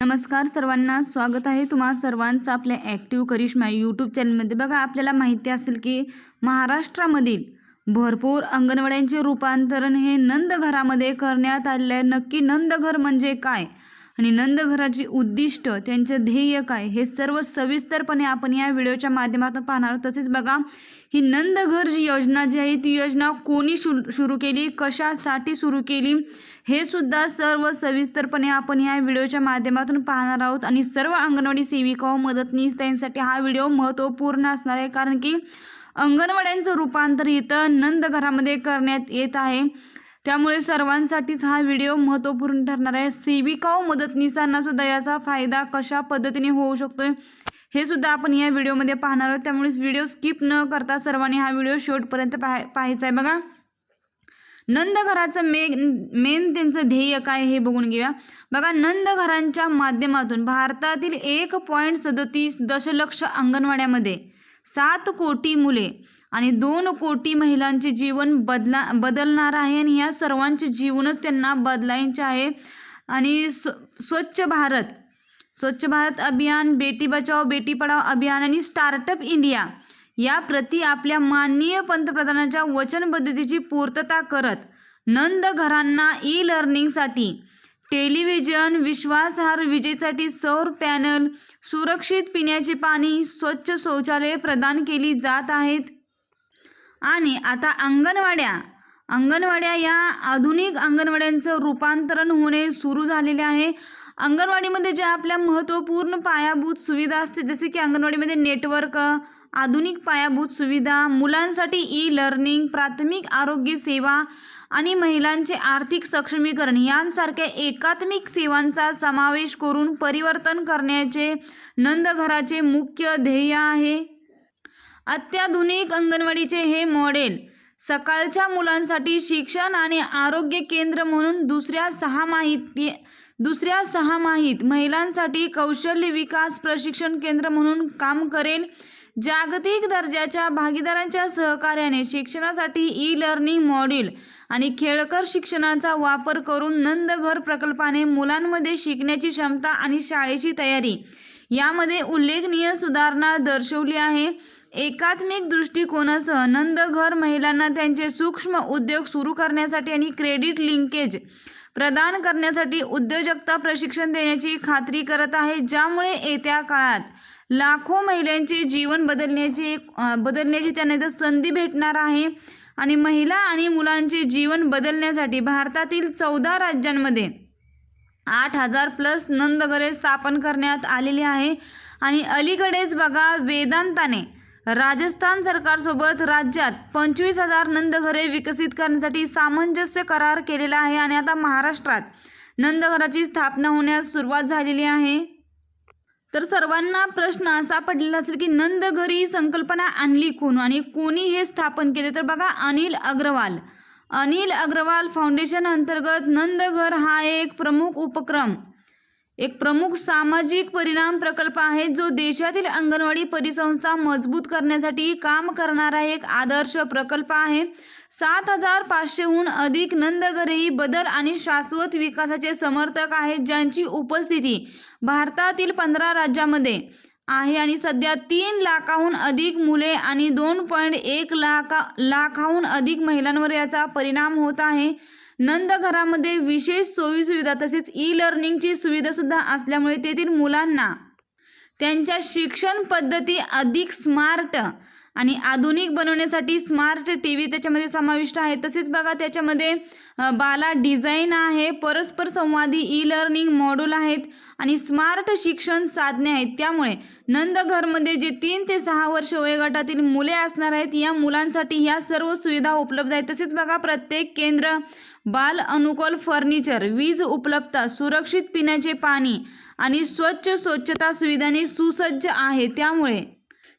नमस्कार सर्वांना स्वागत आहे तुम्हा सर्वांचं आपल्या ॲक्टिव्ह करिश्मा यूट्यूब चॅनलमध्ये बघा आपल्याला माहिती असेल की महाराष्ट्रामधील भरपूर अंगणवाड्यांचे रूपांतरण हे नंदघरामध्ये करण्यात आलेलं आहे. नक्की नंदघर म्हणजे काय? आणि नंदघराची उद्दिष्ट त्यांचे ध्येय काय? हे सर्व सविस्तरपणे आपण या व्हिडिओच्या माध्यमातून पाहणार आहोत. तसेच बघा ही नंदघर जी योजना जी आहे ती योजना कोणी शु सुरू केली? कशासाठी सुरू केली? हे सुद्धा सर्व सविस्तरपणे आपण या व्हिडिओच्या माध्यमातून पाहणार आहोत. आणि सर्व अंगणवाडी सेविका व मदतनीस त्यांसाठी हा व्हिडिओ महत्त्वपूर्ण असणार आहे. कारण की अंगणवाड्यांचं रूपांतर इथं नंदघरामध्ये करण्यात येत आहे. त्यामुळे सर्वांसाठीच हा व्हिडिओ महत्त्वपूर्ण ठरणार आहे. सेविका हो व मदतनीसांना सुद्धा याचा फायदा कशा पद्धतीने होऊ शकतो हे सुद्धा आपण या व्हिडिओमध्ये पाहणार आहोत. त्यामुळे व्हिडिओ स्किप न करता सर्वांनी हा व्हिडिओ शेवटपर्यंत पाहाय पाहायचा आहे. बघा. नंदघराचं मेन मेन त्यांचं ध्येय काय हे बघून घेऊया. बघा नंदघरांच्या माध्यमातून भारतातील एक पॉईंट सदतीस दशलक्ष अंगणवाड्यामध्ये सात कोटी मुले आणि दोन कोटी महिलांचे जीवन बदला बदलणार आहे आणि या सर्वांचे जीवनच त्यांना बदलायचे आहे. आणि स्व स्वच्छ भारत स्वच्छ भारत अभियान बेटी बचाओ बेटी पढाओ अभियान आणि स्टार्टअप इंडिया या प्रति आपल्या माननीय पंतप्रधानांच्या वचनबद्धतेची पूर्तता करत नंद घरांना ई लर्निंगसाठी टेलिव्हिजन विश्वासार्ह विजेसाठी सौर पॅनल सुरक्षित पिण्याचे पाणी स्वच्छ शौचालये प्रदान केली जात आहेत. आणि आता अंगणवाड्या. अंगणवाड्या या आधुनिक अंगणवाड्यांचं रूपांतरण होणे सुरू झालेले आहे. अंगणवाडीमध्ये ज्या आपल्या महत्त्वपूर्ण पायाभूत सुविधा असते जसे की अंगणवाडीमध्ये नेटवर्क आधुनिक पायाभूत सुविधा मुलांसाठी ई लर्निंग प्राथमिक आरोग्य सेवा आणि महिलांचे आर्थिक सक्षमीकरण यांसारख्या एकात्मिक सेवांचा समावेश करून परिवर्तन करण्याचे नंदघराचे मुख्य ध्येय आहे. अत्याधुनिक अंगणवाडीचे हे मॉडेल सकाळच्या मुलांसाठी शिक्षण आणि आरोग्य केंद्र म्हणून दुसऱ्या सहा माहिती दुसऱ्या सहामाहीत महिलांसाठी कौशल्य विकास प्रशिक्षण केंद्र म्हणून काम करेल. जागतिक दर्जाच्या भागीदारांच्या सहकार्याने शिक्षणासाठी ई लर्निंग मॉड्यूल आणि खेळकर शिक्षणाचा वापर करून नंदघर प्रकल्पाने मुलांमध्ये शिकण्याची क्षमता आणि शाळेची तयारी. यामध्ये उल्लेखनीय सुधारणा दर्शवली आहे. एकात्मिक दृष्टिकोनासह नंदघर महिलांना त्यांचे सूक्ष्म उद्योग सुरू करण्यासाठी आणि क्रेडिट लिंकेज प्रदान करण्यासाठी उद्योजकता प्रशिक्षण देण्याची खात्री करत आहे. ज्यामुळे येत्या काळात लाखो महिलांचे जीवन बदलण्याची बदलण्याची त्यांना इथं संधी भेटणार आहे. आणि महिला आणि मुलांचे जीवन बदलण्यासाठी भारतातील चौदा राज्यांमध्ये आठ हजार प्लस नंदघरे स्थापन करण्यात आलेली आहे. आणि अलीकडेच बघा वेदांताने राजस्थान सरकारसोबत राज्यात पंचवीस हजार नंदघरे विकसित करण्यासाठी सामंजस्य करार केलेला आहे आणि आता महाराष्ट्रात नंदघराची स्थापना होण्यास सुरुवात झालेली आहे. तर सर्वांना प्रश्न असा पडलेला असेल की नंदघरी संकल्पना आणली कोण आणि कोणी हे स्थापन केले? तर बघा अनिल अग्रवाल. अनिल अग्रवाल फाउंडेशन अंतर्गत नंदघर हा एक प्रमुख उपक्रम. एक प्रमुख सामाजिक परिणाम प्रकल्प आहे जो देशातील अंगणवाडी परिसंस्था मजबूत करण्यासाठी काम करणारा एक आदर्श प्रकल्प आहे. सात हजार पाचशेहून अधिक नंदघरेही बदल आणि शाश्वत विकासाचे समर्थक आहेत ज्यांची उपस्थिती भारतातील पंधरा राज्यामध्ये. आहे. आणि सध्या तीन लाखाहून अधिक मुले आणि दोन पॉईंट एक लाखा लाखाहून अधिक महिलांवर याचा परिणाम होत आहे. नंदघरामध्ये विशेष सोयीसुविधा तसेच ई लर्निंगची सुविधासुद्धा असल्यामुळे तेथील मुलांना त्यांच्या शिक्षण पद्धती अधिक स्मार्ट आणि आधुनिक बनवण्यासाठी स्मार्ट टी व्ही त्याच्यामध्ये समाविष्ट आहे. तसेच बघा त्याच्यामध्ये बाला डिझाईन आहे परस्पर संवादी ई लर्निंग मॉड्यूल आहेत आणि स्मार्ट शिक्षण साधने आहेत. त्यामुळे नंदघरमध्ये जे तीन ते सहा वर्ष वयोगटातील मुले असणार आहेत या मुलांसाठी ह्या सर्व सुविधा उपलब्ध आहेत. तसेच बघा प्रत्येक केंद्र बाल अनुकूल फर्निचर वीज उपलब्धता सुरक्षित पिण्याचे पाणी आणि स्वच्छ स्वच्छता सुविधांनी सुसज्ज आहे. त्यामुळे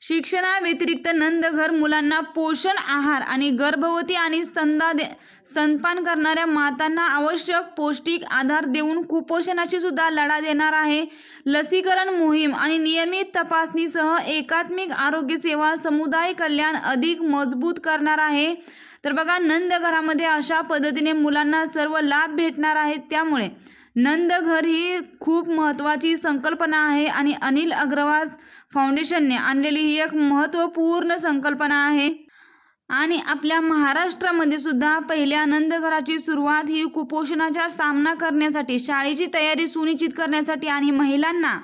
शिक्षणाव्यतिरिक्त नंदघर मुलांना पोषण आहार आणि गर्भवती आणि स्तनदा दे स्तनपान करणाऱ्या मातांना आवश्यक पौष्टिक आधार देऊन कुपोषणाची सुद्धा लढा देणार आहे. लसीकरण मोहीम आणि नियमित तपासणीसह एकात्मिक आरोग्य सेवा समुदाय कल्याण अधिक मजबूत करणार आहे. तर बघा नंदघरामध्ये अशा पद्धतीने मुलांना सर्व लाभ भेटणार आहेत. त्यामुळे नंदघर ही खूप महत्त्वाची संकल्पना आहे आणि अनिल अग्रवाल फाउंडेशनने आणलेली ही एक महत्त्वपूर्ण संकल्पना आहे. आणि आपल्या महाराष्ट्रामध्ये सुद्धा पहिल्या नंदघराची सुरुवात ही कुपोषणाचा सामना करण्यासाठी शाळेची तयारी सुनिश्चित करण्यासाठी आणि महिलांना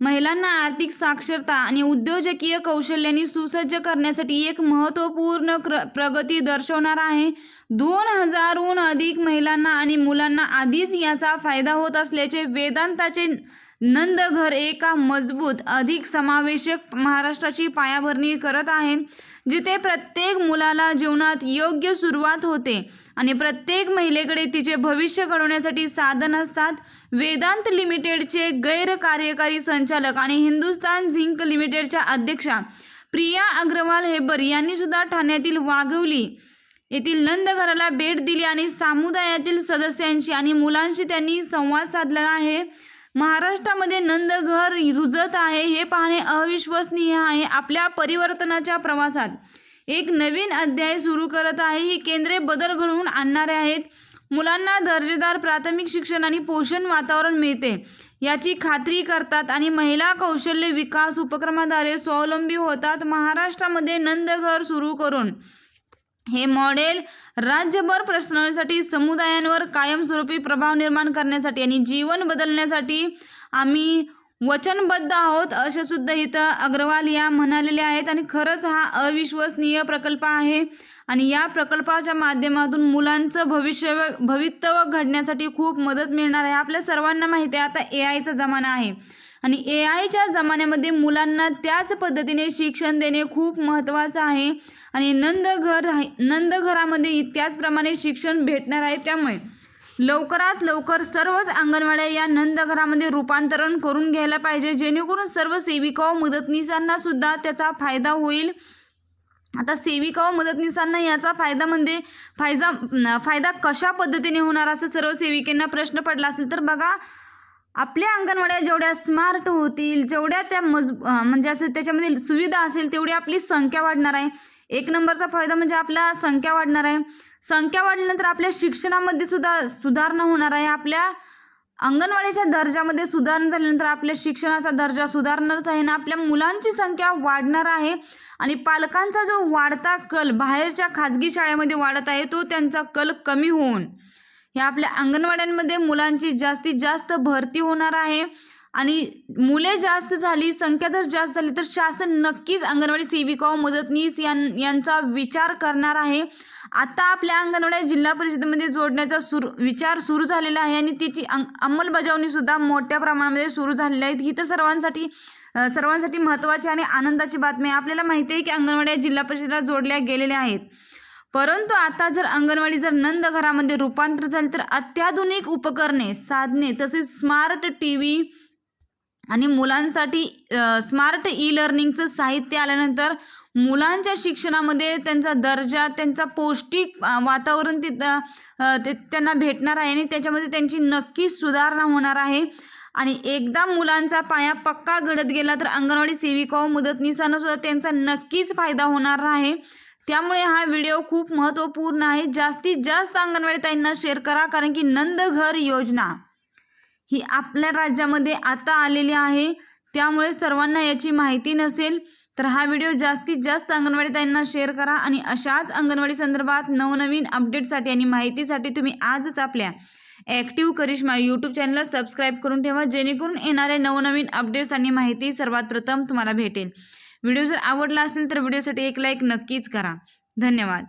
महिलांना आर्थिक साक्षरता आणि उद्योजकीय कौशल्याने सुसज्ज करण्यासाठी एक महत्त्वपूर्ण क्र प्रगती दर्शवणार आहे. दोन हजारहून अधिक महिलांना आणि मुलांना आधीच याचा फायदा होत असल्याचे वेदांताचे नंदघर एका मजबूत अधिक समावेशक महाराष्ट्राची पायाभरणी करत आहे जिथे प्रत्येक मुलाला जीवनात योग्य सुरुवात होते आणि प्रत्येक महिलेकडे तिचे भविष्य घडवण्यासाठी साधन असतात. वेदांत लिमिटेडचे गैर कार्यकारी संचालक आणि हिंदुस्तान झिंक लिमिटेडच्या अध्यक्षा प्रिया अग्रवाल हेबर यांनी सुद्धा ठाण्यातील वाघवली येथील नंदघराला भेट दिली आणि समुदायातील सदस्यांशी आणि मुलांशी त्यांनी संवाद साधला आहे. महाराष्ट्रामध्ये नंदघर रुजत आहे हे पाहणे अविश्वसनीय आहे आपल्या परिवर्तनाच्या प्रवासात. एक नवीन अध्याय सुरू करत आहे. ही केंद्रे बदल घडवून आणणारे आहेत. मुलांना दर्जेदार प्राथमिक शिक्षण आणि पोषण वातावरण मिळते. याची खात्री करतात आणि महिला कौशल्य विकास उपक्रमाद्वारे स्वावलंबी होतात. महाराष्ट्रामध्ये नंदघर सुरू करून हे मॉडेल राज्यभर प्रश्नांसाठी समुदायांवर कायमस्वरूपी प्रभाव निर्माण करण्यासाठी आणि जीवन बदलण्यासाठी आम्ही वचनबद्ध आहोत असे सुद्धा इथं अग्रवाल या म्हणालेले आहेत. आणि खरंच हा अविश्वसनीय प्रकल्प आहे आणि या प्रकल्पाच्या माध्यमातून मुलांचं भविष्य भवितव्य घडण्यासाठी खूप मदत मिळणार आहे. आपल्या सर्वांना माहिती आहे आता ए आयचा जमाना आहे. आणि ए आयच्या जमान्यामध्ये मुलांना त्याच पद्धतीने शिक्षण देणे खूप महत्त्वाचं आहे. आणि नंदघर नंदघरामध्ये त्याचप्रमाणे शिक्षण भेटणार आहे त्यामुळे लवकरात लवकर सर्वच अंगणवाड्या या नंदघरामध्ये रूपांतरण करून घ्यायला पाहिजे. जेणेकरून सर्व सेविका व मदतनीसांना सुद्धा त्याचा फायदा होईल. आता सेविका व मदतनीसांना याचा फायदा म्हणजे फायदा फायदा कशा पद्धतीने होणार असं सर्व सेविकांना प्रश्न पडला असेल तर बघा आपल्या अंगणवाड्या जेवढ्या स्मार्ट होतील जेवढ्या त्या मज म्हणजे असं त्याच्यामध्ये सुविधा असेल तेवढी आपली संख्या वाढणार आहे. एक नंबरचा फायदा म्हणजे आपल्या संख्या वाढणार आहे. संख्या वाढल्यानंतर आपल्या शिक्षणामध्ये सुद्धा सुधारणा होणार आहे. आपल्या अंगणवाडीच्या दर्जामध्ये सुधारणा झाल्यानंतर आपल्या शिक्षणाचा दर्जा सुधारणारच आहे ना आपल्या मुलांची संख्या वाढणार आहे. आणि पालकांचा जो वाढता कल बाहेरच्या खाजगी शाळेमध्ये वाढत आहे तो त्यांचा कल कमी होऊन हे आपल्या अंगणवाड्यांमध्ये मुलांची जास्तीत जास्त भरती होणार आहे. आणि मुले जास्त झाली संख्या जर जास्त झाली तर शासन नक्कीच अंगणवाडी सेविका हो, व मदतनीस यां यांचा विचार करणार आहे. आता आपल्या अंगणवाड्या जिल्हा परिषदेमध्ये जोडण्याचा सुरू विचार सुरू झालेला आहे आणि तिची अंग अंमलबजावणीसुद्धा मोठ्या प्रमाणामध्ये सुरू झालेली आहे. ही तर सर्वांसाठी सर्वांसाठी महत्त्वाची आणि आनंदाची बातमी आहे. आपल्याला माहिती आहे की अंगणवाड्या जिल्हा परिषदेला जोडल्या गेलेल्या आहेत. परंतु आता जर अंगणवाडी जर नंद घरामध्ये रूपांतर झाले तर अत्याधुनिक उपकरणे साधने तसेच स्मार्ट टी व्ही आणि मुलांसाठी स्मार्ट ई लर्निंगचं साहित्य आल्यानंतर मुलांच्या शिक्षणामध्ये त्यांचा दर्जा त्यांचा पौष्टिक वातावरण तिथं ते त्यांना भेटणार आहे आणि त्याच्यामध्ये त्यांची नक्कीच सुधारणा होणार आहे. आणि एकदा मुलांचा पाया पक्का घडत गेला तर अंगणवाडी सेविका व मदतनीसांना सुद्धा त्यांचा नक्कीच फायदा होणार आहे. त्यामुळे हा व्हिडिओ खूप महत्त्वपूर्ण आहे. जास्तीत जास्त अंगणवाडी ताईंना शेअर करा कारण की नंदघर योजना ही आपल्या राज्यामध्ये आता आलेली आहे. त्यामुळे सर्वांना याची माहिती नसेल तर हा व्हिडिओ जास्तीत जास्त अंगणवाडी ताईंना शेअर करा आणि अशाच अंगणवाडी संदर्भात नवनवीन अपडेटसाठी आणि माहितीसाठी तुम्ही आजच आपल्या ॲक्टिव्ह करिश्मा यूट्यूब चॅनलला सबस्क्राईब करून ठेवा जेणेकरून येणारे नवनवीन अपडेट्स आणि माहिती सर्वात प्रथम तुम्हाला भेटेल. व्हिडिओ जर आवडला असेल तर व्हिडिओसाठी एक लाईक नक्कीच करा. धन्यवाद.